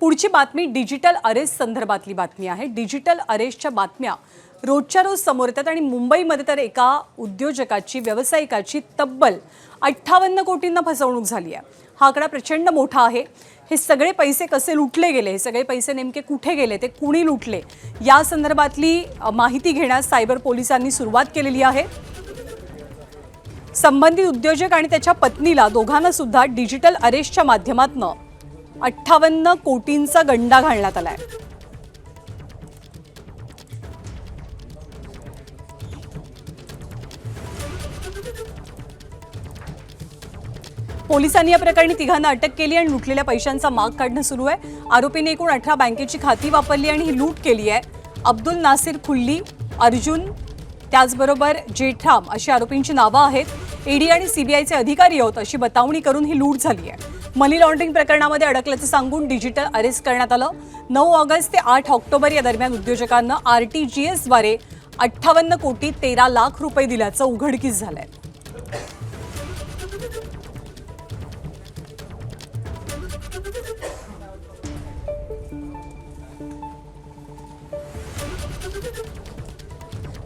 पुढची बातमी digital arrest संदर्भातली बातमी आहे. डिजिटल अरेस्टच्या बातम्या रोजच्या रोज समोर येतात आणि मुंबईमध्ये तर एका उद्योजकाची व्यावसायिकाची तब्बल अठ्ठावन्न कोटींना फसवणूक झाली आहे. हा आकडा प्रचंड मोठा आहे. हे सगळे पैसे कसे लुटले गेले? हे सगळे पैसे नेमके कुठे गेले? ते कुणी लुटले? या संदर्भातली माहिती घेण्यास सायबर पोलिसांनी सुरुवात केलेली आहे. संबंधित उद्योजक आणि त्याच्या पत्नीला दोघांना सुद्धा डिजिटल अरेस्टच्या माध्यमातून अठ्ठावन्न कोटींचा गंडा घालण्यात आलाय. पोलिसांनी या प्रकरणी तिघांना अटक केली आणि लुटलेल्या पैशांचा माग काढणं सुरू आहे. आरोपीने एकूण अठरा बँकेची खाती वापरली आणि ही लूट केली आहे. अब्दुल नासिर खुल्ली अर्जुन त्याचबरोबर जेठाम अशी आरोपींची नावं आहेत. ईडी आणि सीबीआयचे अधिकारी आहोत अशी बतावणी करून ही लूट झाली आहे. मनी लॉन्ड्रिंग प्रकरणामध्ये अडकल्याचं सांगून डिजिटल अरेस्ट करण्यात आलं. नऊ ऑगस्ट ते आठ ऑक्टोबर या दरम्यान उद्योजकांना आर टी जी एसद्वारे अठ्ठावन्न कोटी तेरा लाख रुपये दिल्याचं उघडकीस झालं आहे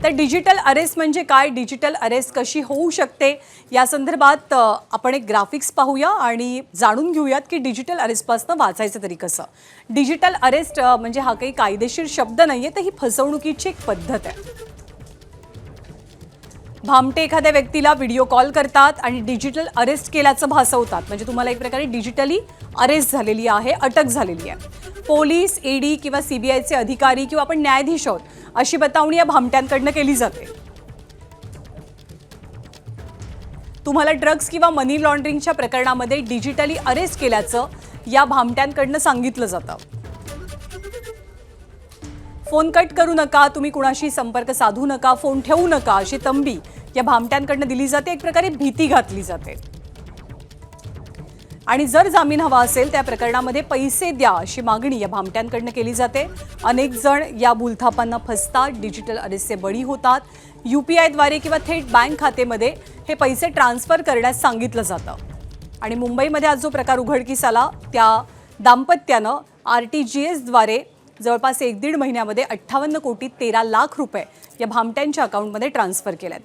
तर डिजिटल अरेस्ट म्हणजे काय? डिजिटल अरेस्ट कशी होऊ शकते? या संदर्भात आपण एक ग्राफिक्स पाहूया आणि जाणून घेऊयात की डिजिटल अरेस्टपासून वाचायचं तरी कसं. डिजिटल अरेस्ट म्हणजे हा काही कायदेशीर शब्द नाही आहे तर ही फसवणुकीची एक पद्धत आहे. भामटे एखाद्या व्यक्तीला व्हिडिओ कॉल करतात आणि डिजिटल अरेस्ट केल्याचं भासवतात. म्हणजे तुम्हाला एक प्रकारे डिजिटली अरेस्ट झालेली आहे अटक झालेली आहे. पोलीस ईडी किंवा सीबीआयचे अधिकारी किंवा आपण न्यायाधीश आहोत अशी बतावणी या भामट्यांकडनं केली जाते. तुम्हाला ड्रग्ज किंवा मनी लॉन्ड्रिंगच्या प्रकरणामध्ये डिजिटली अरेस्ट केल्याचं या भामट्यांकडनं सांगितलं जातं. फोन कट करू नका तुम्ही कुणाशी संपर्क साधू नका फोन ठेवू नका अशी तंबी या भामट्यांकडनं दिली जाते. एक प्रकारे भीती घातली जाते. आणि जर जामीन हवा असेल त्या प्रकरणामध्ये पैसे द्या अशी मागणी या भामट्यांकडनं केली जाते. अनेक जण या भूलथापांना फसतात डिजिटल अरेस्टचे बळी होतात. यू पी आयद्वारे किंवा थेट बँक खातेमध्ये हे पैसे ट्रान्सफर करण्यास सांगितलं जातं. आणि मुंबईमध्ये आज जो प्रकार उघडकीस आला त्या दाम्पत्यानं आर टी जी एसद्वारे जवळपास एक दीड महिन्यामध्ये अठ्ठावन्न कोटी तेरा लाख रुपये या भामट्यांच्या अकाउंटमध्ये ट्रान्सफर आहेत